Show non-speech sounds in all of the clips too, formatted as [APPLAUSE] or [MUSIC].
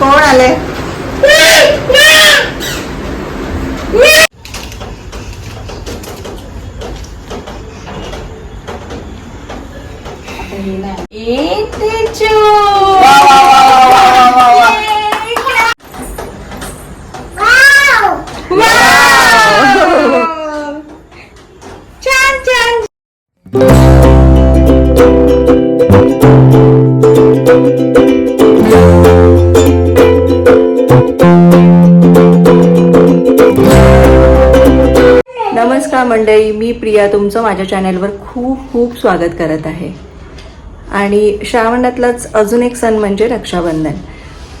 कोण आले नमस्कार मंडळी मी प्रिया तुमचं माझ्या चॅनलवर खूप खूप स्वागत करत आहे. आणि श्रावणातलाच अजून एक सण म्हणजे रक्षाबंधन.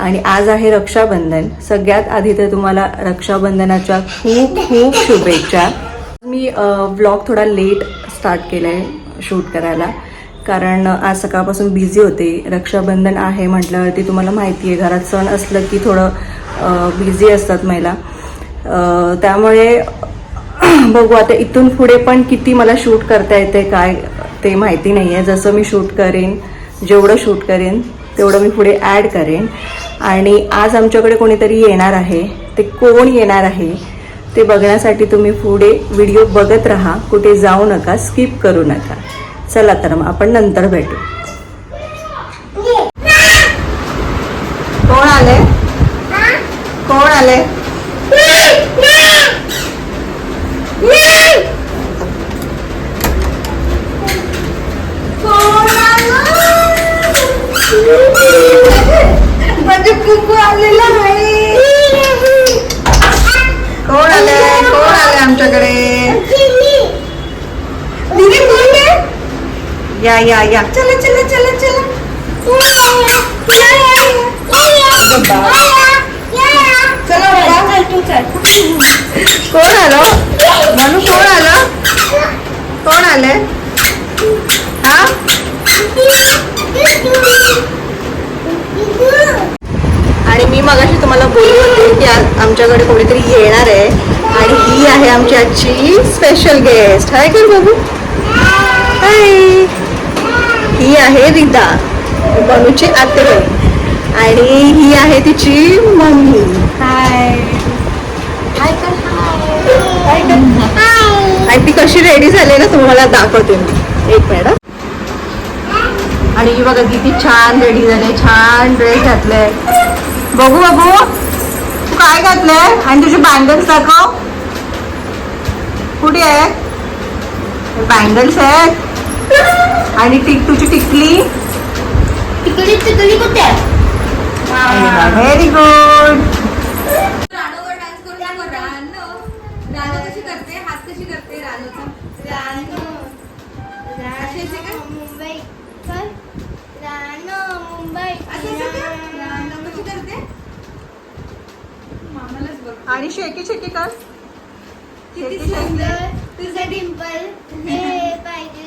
आणि आज आहे रक्षाबंधन. सगळ्यात आधी तर तुम्हाला रक्षाबंधनाच्या खूप खूप शुभेच्छा. मी ब्लॉग थोडा लेट स्टार्ट केला आहे शूट करायला. कारण आज सकाळपासून बिझी होते. रक्षाबंधन आहे म्हटल्यावरती तुम्हाला माहिती आहे घरात सण असलं की थोडं बिझी असतात महिला. त्यामुळे [CLEARS THROAT] बघू आता इथून पुढे पण किती मला शूट करता येते काय ते माहिती नाही आहे जसं मी शूट करेन जेवढं शूट करेन तेवढं मी पुढे ॲड करेन. आणि आज आमच्याकडे कोणीतरी येणार आहे. ते कोण येणार आहे ते बघण्यासाठी तुम्ही पुढे व्हिडिओ बघत राहा. कुठे जाऊ नका स्किप करू नका. चला तर मग आपण नंतर भेटू. कोण आले कोण आले म्हणजे कुकू आलेला आहे कोण आले कोण आले आमच्याकडे दीदी कोण आहे या या. या चला चला चला. चला चला बाबा. कोण आलो? म्हणू कोण आलं? कोण आलंय? हा? आणि मी मगाशी तुम्हाला बोलली होते की आज आमच्याकडे कोणीतरी येणार आहे. आणि ही आहे आमची आजची स्पेशल गेस्ट हाय कर बाबू. हाय ही आहे रिदा बनूची आते आणि ही आहे तिची मम्मी. हाय आणि ती कशी रेडी झाली ना तुम्हाला दाखवते मी. एक हं. आणि ही बघा किती छान रेडी झाले छान ड्रेस घातलाय. बघू बघू. तू काय घातलंय? आणि तुझे बँगल्स दाखव. कुठे आहे बँगल्स आहेत. आणि टिक तुझी टिकली तिकडे तिकडे कुठे व्हेरी गुड रानोवर डान्स करून दाखव रानो रानो कशी करते? हात कशी करते रानोचा रानो अशी अशी का? मुंबई. चल. रानो मुंबई. अशी अशी का? रानो कशी करते? मामालाच बघ आणि शेकी शेकी कर. किती सुंदर. तुझं डिंपल हे पाहिजे.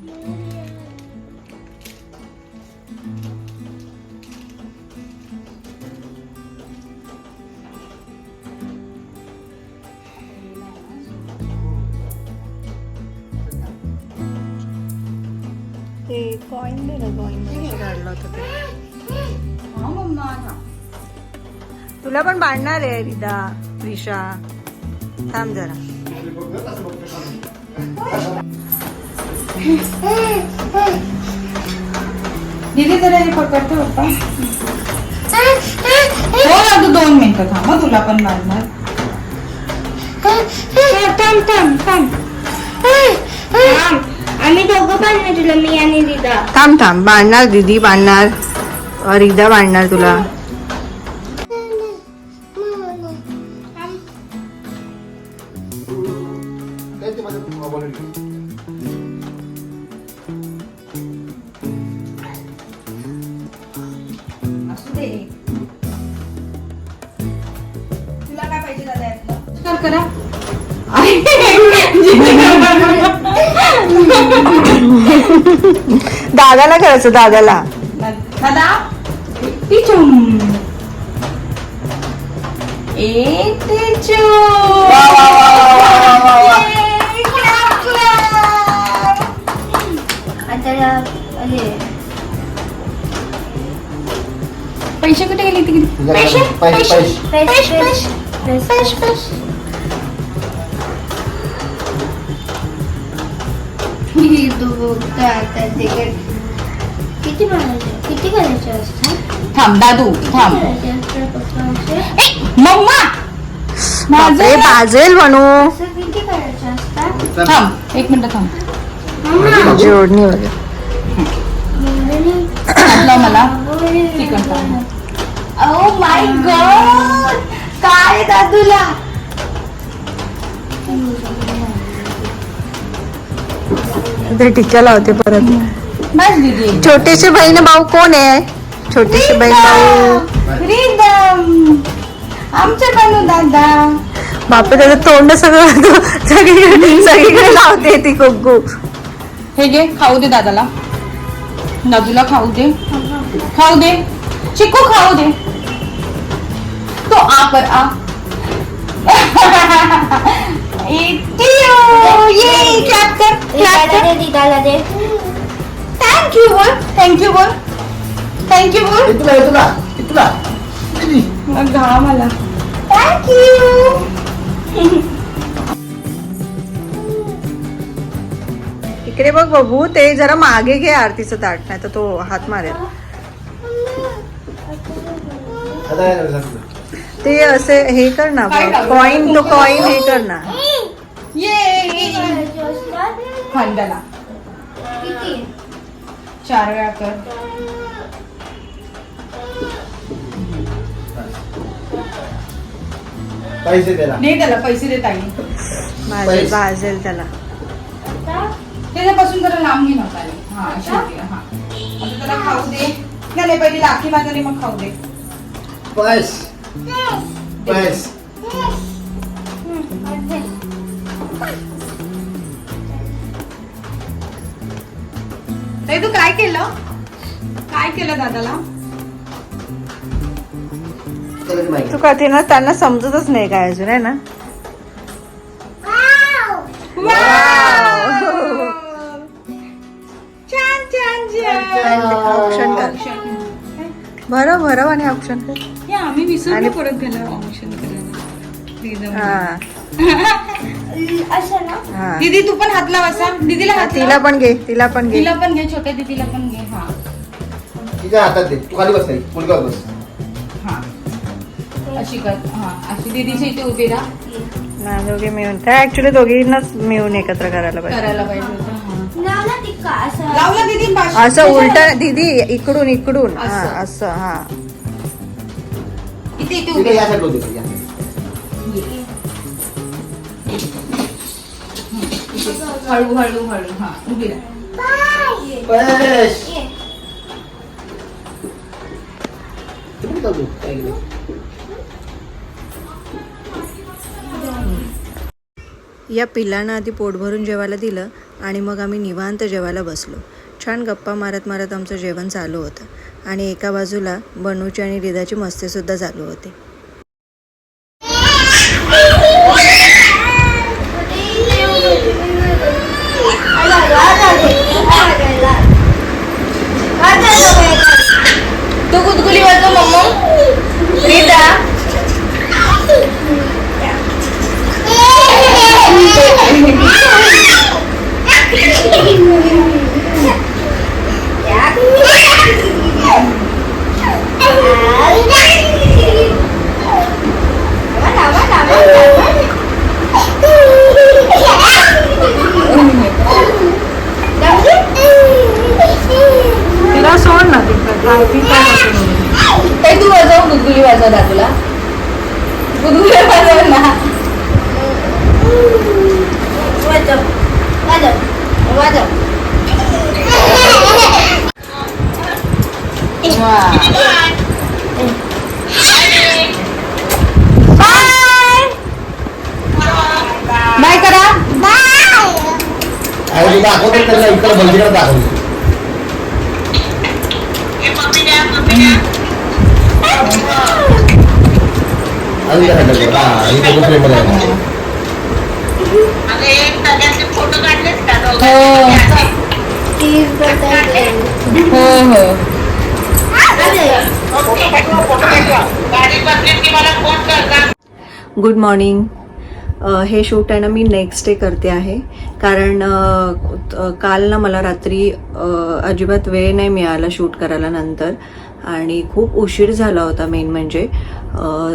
ते काढलं होतं ते. तुला पण बांधणार आहे रिदा प्रिशा थांब जरा. दीदी जरा हे पकडते पप्पा. हो तू दोन मिनिटं थांब हं, तुला पण थांब थांब थांब थांब. आम्ही दोघं पाहिजे तुला मी आणि दिदा थांब थांब. बांधणार दीदी बांधणार. अ, रिदा बांधणार तुला. काय ते दादाला करायचं दादाला. दादा हे पैसे कुठे गेले तिकडे? पैसे? पैसे फ्रेश फ्रेश फ्रेश फ्रेश तू आता तिकीट किती किती करायचे असतात थांब दादू थांब. करायचे असतात पप्पा असे? मम्मा! बापरे माझं बाजेल म्हणू. असं किती करायचे असतात थांब एक मिनिट थांब. मम्मा जोडणी वगैरे. हातला मला. चिकन थांब ओ माय गॉड काय दादूला? ते टिक्या लावते परत. छोटेसे बहीण भाऊ कोण आहे? छोटेसे बहीण भाऊ. आमचे बनू दादा. बापरे त्याचं तोंड सगळं सगळीकडे सगळीकडे लावते ती कुक्कू हे घे खाऊ दे दादाला. दादूला खाऊ दे. खाऊ दे. चिकू खाऊ दे. तो आ कर आ. [LAUGHS] इटियो, ये क्लॅप कर क्लॅप दीदाला कर दे दीदाला दे थँक्यू बोल थँक्यू बोल थँक्यू बोल मग घा मला थँक्यू इकडे बघ बघू ते जरा मागे घे आरतीचं ताट नाही तर तो हात मारेल. ते असे हे कर ना? कॉइन तो कॉइन हे कर ना. खांद्याला किती? चार वेळा कर. पैसे त्याला दे त्याला पैसे दे ताई भाजेल पैसे. भाजेल त्याला. आता? त्याच्यापासून जरा लांब घे नव्हता हा अशी होती, हा. आता त्याला खाऊ दे. नाही नाही, पहिली लाखी मग खाऊ दे. पैस. पैस. ताई तू काय केलं? काय केलं दादाला? ते माहिती तू का ते ना त्यांना समजतच नाही काय अजून आहे ना? छान छान छान. ऑप्शन कर. भरव भरव आणि ऑप्शन कर. हे आम्ही विसरलो परत गेलो ऑप्शन करायला. हा. [LAUGHS] [LAUGHS] हा. दीदी तू पण हात लाव असा. दीदीला हात तिला लाव. पण घे तिला पण घे. तिला पण घे छोट्या दीदीला पण घे हा. तिच्या हातात दे. तू खाली बस नाही मुलगावर बस. हा. अशी कर. हा अशी दीदीच्या इथे उभी राहा. ना दोघे मिळून. ऍक्च्युली दोघींनाच मिळून एकत्र करायला पाहिजे. करायला पाहिजे होतं हा. लावला टिक्का असं. लावला दीदी असं उलट दीदी इकडून इकडून. हा असं. असं हा. इथे इथे तिथे उभी या राहा. साईडला दे या. हळू हळू हळू हा उभी? या पिल्लांना आधी पोट भरून जेवायला दिलं आणि मग आम्ही निवांत जेवायला बसलो. छान गप्पा मारत मारत आमचं जेवण चालू होतं आणि एका बाजूला बनूची आणि रिदाची मस्तीसुद्धा चालू होती. Aku tidak aku tidak good morning. हे शूट आहे ना मी नेक्स्ट डे करते आहे. कारण काल ना मला रात्री अजिबात वेळ नाही मिळाला शूट करायला नंतर. आणि खूप उशीर झाला होता मेन म्हणजे.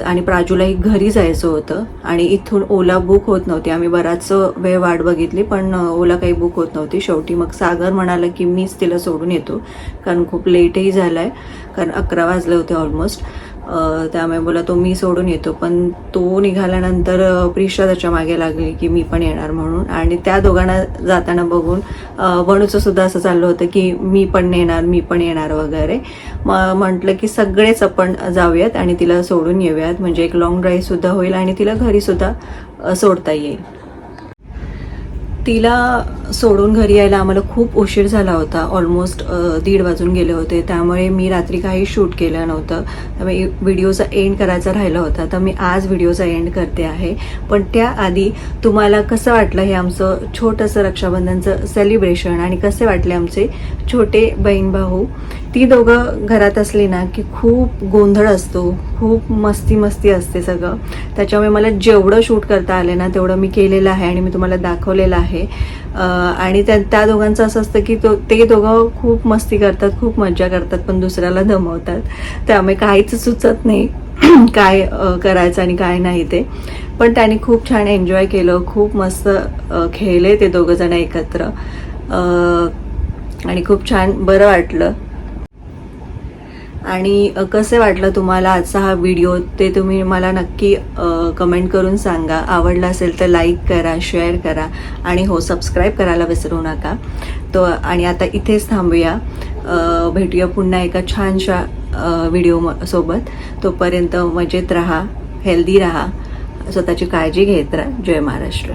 आणि प्राजूलाही घरी जायचं होतं. आणि इथून ओला बुक होत नव्हती. आम्ही बराच वेळ वाट बघितली पण ओला काही बुक होत नव्हती. शेवटी मग सागर म्हणाला की मीच तिला सोडून येतो. कारण खूप लेटही झाला आहे कारण अकरा वाजले होते ऑलमोस्ट त्यामुळे बोला तो मी सोडून येतो. पण तो निघाल्यानंतर प्रिशा त्याच्यामागे लागली की मी पण येणार म्हणून. आणि त्या दोघांना जाताना बघून अ, बनूचं सुद्धा असं चाललं होतं की मी पण येणार मी पण येणार वगैरे. मग म्हटलं की सगळेच आपण जाऊयात आणि तिला सोडून येऊयात. म्हणजे एक लॉंग ड्राईव्ह सुद्धा होईल आणि तिला घरी सुद्धा सोडता येईल. तिला सोडून घरी यायला आम्हाला खूप उशीर झाला होता. ऑलमोस्ट दीड वाजून गेले होते. त्यामुळे मी रात्री काही शूट केलं नव्हतं. त्यामुळे व्हिडिओचा एंड करायचा राहिला होता. तर मी आज व्हिडिओचा एंड करते आहे. पण त्याआधी तुम्हाला कसं वाटलं हे आमचं छोटंसं रक्षाबंधनचं सेलिब्रेशन आणि कसे वाटले आमचे छोटे बहीण भाऊ? ती दोघं घरात असली ना की खूप गोंधळ असतो खूप मस्ती मस्ती असते सगळं. त्याच्यामुळे मला जेवढं शूट करता आले ना तेवढं मी केलेलं आहे आणि मी तुम्हाला दाखवलेलं आहे. आणि त्या त्या दोघांचं असं असतं की तो ते दोघं खूप मस्ती करतात खूप मज्जा करतात पण दुसऱ्याला दमवतात. त्यामुळे काहीच सुचत नाही [CLEARS THROAT] काय करायचं आणि काय नाही ते. पण त्यांनी खूप छान एन्जॉय केलं खूप मस्त खेळले ते दोघं जण एकत्र. आणि खूप छान बरं वाटलं. आणि कसे वाटलं तुम्हाला आजचा हा व्हिडिओ? ते तुम्ही मला नक्की कमेंट करून सांगा. आवडला असेल तर लाईक करा शेअर करा आणि हो सबस्क्राईब करायला विसरू नका. तो आणि आता इथेच थांबूया. भेटूया पुन्हा एका छानशा व्हिडिओ सोबत. तोपर्यंत मजेत राहा हेल्दी राहा. स्वतःची काळजी घेत राहा. जय महाराष्ट्र.